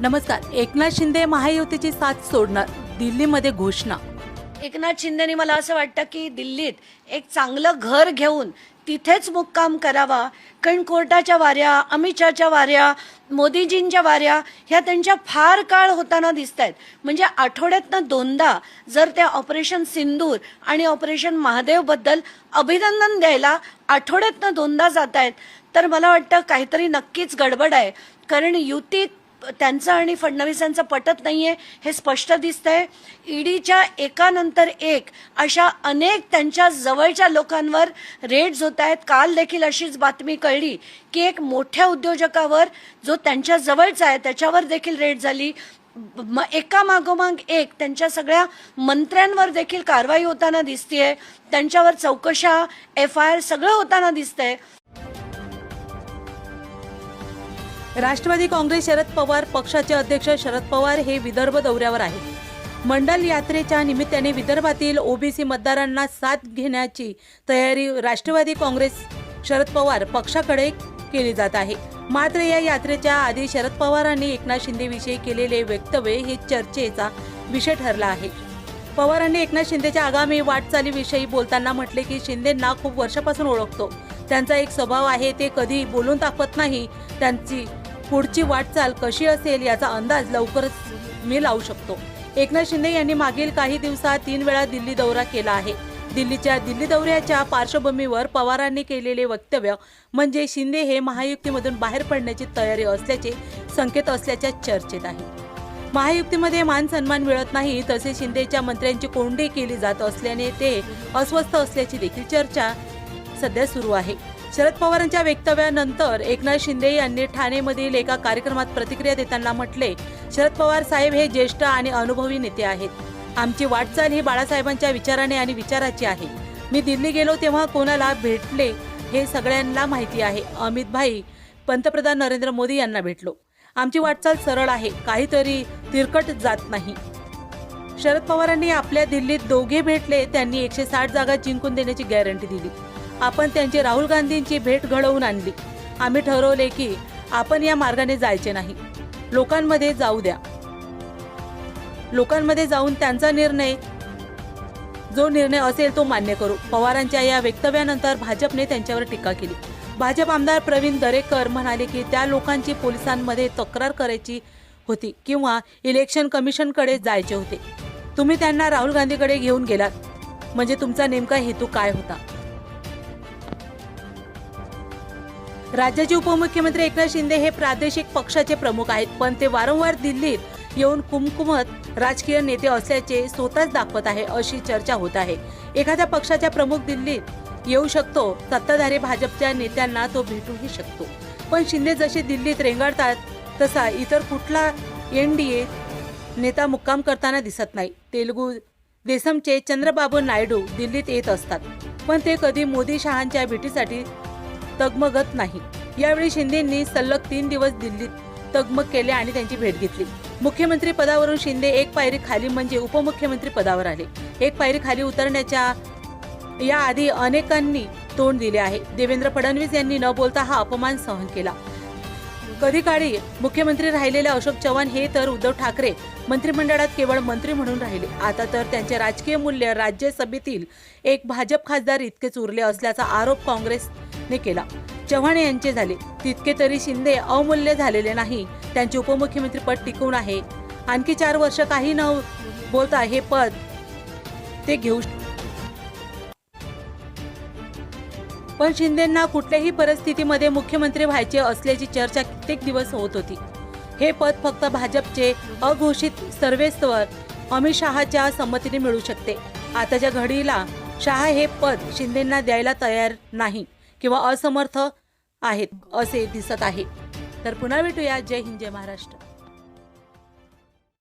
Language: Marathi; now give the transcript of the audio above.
नमस्कार एकनाथ शिंदे महायुतीची साथ सोडणार दिल्लीमध्ये घोषणा. एकनाथ शिंदेनी मला असं वाटतं की दिल्लीत एक चांगलं घर घेऊन तिथेच मुक्काम करावा. कारण कोर्टाच्या वाऱ्या अमित शहाच्या वाऱ्या मोदीजींच्या वाऱ्या ह्या त्यांच्या फार काळ होताना दिसत आहेत म्हणजे आठवड्यातनं दोनदा जर त्या ऑपरेशन सिंदूर आणि ऑपरेशन महादेवबद्दल अभिनंदन द्यायला आठवड्यातनं दोनदा जात आहेत तर मला वाटतं काहीतरी नक्कीच गडबड आहे. कारण युतीत त्यांचं आणि फडणवीसांचं पटत नाही आहे हे स्पष्ट दिसतंय. ईडीच्या एकानंतर एक अशा अनेक त्यांच्या जवळच्या लोकांवर रेड्स होत आहेत काल देखील अशीच बातमी कळली की एक मोठ्या उद्योजकावर जो त्यांच्या जवळचा आहे त्याच्यावर देखील रेड झाली. एका मागोमाग एक त्यांच्या सगळ्या मंत्र्यांवर देखील कारवाई होताना दिसतीये. त्यांच्यावर चौकशा एफ आय आर सगळं होताना दिसतंय. राष्ट्रवादी काँग्रेस शरद पवार पक्षाचे अध्यक्ष शरद पवार हे विदर्भ दौऱ्यावर आहेत. मंडल यात्रेच्या निमित्ताने विदर्भातील ओबीसी मतदारांना साथ घेण्याची तयारी राष्ट्रवादी काँग्रेस शरद पवार पक्षाकडे केली जात आहे. मात्र या यात्रेच्या आधी शरद पवारांनी एकनाथ शिंदेविषयी केलेले वक्तव्य हे चर्चेचा विषय ठरला आहे. पवारांनी एकनाथ शिंदेच्या आगामी वाटचालीविषयी बोलताना म्हटले की शिंदेंना खूप वर्षापासून ओळखतो. त्यांचा एक स्वभाव आहे ते कधी बोलून दाखवत नाही. त्यांची पुढची वाटचाल कशी असेल याचा अंदाज लवकरच मी लावू शकतो. एकनाथ शिंदे यांनी मागील काही दिवसात तीन वेळा दिल्ली दौरा केला आहे. दिल्लीच्या दिल्ली दौऱ्याच्या पार्श्वभूमीवर पवारांनी केलेले वक्तव्य म्हणजे शिंदे हे महायुक्तीमधून बाहेर पडण्याची तयारी असल्याचे संकेत असल्याच्या चर्चेत आहे. महायुक्तीमध्ये मान सन्मान मिळत नाही तसे शिंदेच्या मंत्र्यांची कोंडी केली जात असल्याने ते अस्वस्थ असल्याची देखील चर्चा सध्या सुरू आहे. शरद पवारांच्या वक्तव्यानंतर एकनाथ शिंदे यांनी ठाणेमधील एका कार्यक्रमात प्रतिक्रिया देताना म्हटले शरद पवार साहेब हे ज्येष्ठ आणि अनुभवी नेते आहेत. आमची वाटचाल ही बाळासाहेबांच्या विचाराने आणि विचाराची आहे. मी दिल्ली गेलो तेव्हा कोणाला भेटले हे सगळ्यांना माहिती आहे. अमित भाई पंतप्रधान नरेंद्र मोदी यांना भेटलो. आमची वाटचाल सरळ आहे. काहीतरी तिरकट जात नाही. शरद पवारांनी आपल्या दिल्लीत दोघे भेटले त्यांनी एकशे साठ जागा जिंकून देण्याची गॅरंटी दिली. आपण त्यांची राहुल गांधींची भेट घडवून आणली. आम्ही ठरवले की आपण या मार्गाने जायचे नाही. लोकांमध्ये जाऊ द्या. लोकांमध्ये जाऊन त्यांचा निर्णय जो निर्णय असेल तो मान्य करू. पवारांच्या या वक्तव्यानंतर भाजपने त्यांच्यावर टीका केली. भाजप आमदार प्रवीण दरेकर म्हणाले की त्या लोकांची पोलिसांमध्ये तक्रार करायची होती किंवा इलेक्शन कमिशनकडे जायचे होते. तुम्ही त्यांना राहुल गांधीकडे घेऊन गेलात. म्हणजे तुमचा नेमका हेतू काय होता? राज्याचे उपमुख्यमंत्री एकनाथ शिंदे हे प्रादेशिक पक्षाचे प्रमुख आहेत पण ते वारंवार दिल्लीत येऊन कुमकुमत राजकीय नेते असल्याचे स्वतःच दाखवत आहे अशी चर्चा होत आहे. एखाद्या पक्षाच्या प्रमुख दिल्लीत येऊ शकतो सत्ताधारी भाजपच्या नेत्यांना तो भेटूही शकतो. पण शिंदे जसे दिल्लीत रेंगाळतात तसा इतर कुठला एन डी ए नेता मुक्काम करताना दिसत नाही. तेलुगू देसमचे चंद्रबाबू नायडू दिल्लीत येत असतात. पण ते कधी मोदी शहांच्या भेटीसाठी तगमगत नाही. यावेळी शिंदेंनी सलग तीन दिवस दिल्लीत तगमग केले आणि त्यांची भेट घेतली. मुख्यमंत्री पदावरून शिंदे एक पायरी खाली म्हणजे उपमुख्यमंत्री पदावर आले. एक पायरी खाली उतरण्याच्या याआधी अनेकांनी तोंड दिले आहे. देवेंद्र फडणवीस यांनी न बोलता हा अपमान सहन केला. कधी काळी मुख्यमंत्री राहिलेले अशोक चव्हाण हे तर उद्धव ठाकरे मंत्रिमंडळात केवळ मंत्री म्हणून राहिले. आता तर त्यांचे राजकीय मूल्य राज्यसभेतील एक भाजप खासदार इतकेच उरले असल्याचा आरोप काँग्रेसने केला. चव्हाण यांचे झाले. तितके तरी शिंदे अवमूल्य झालेले नाही. त्यांचे उपमुख्यमंत्री पद टिकून आहे. आणखी चार वर्ष काही न बोलता हे पद ते घेऊ पण शिंदेंना कुठल्याही परिस्थितीमध्ये मुख्यमंत्री व्हायचे असल्याची चर्चा कित्येक दिवस होत होती. हे पद फक्त भाजपचे अघोषित सर्वेस्तवर अमित शहाच्या संमतीने मिळू शकते. आताच्या घडीला शहा हे पद शिंदेंना द्यायला तयार नाही किंवा असमर्थ आहेत असे दिसत आहे. तर पुन्हा भेटूया. जय हिंद जय महाराष्ट्र.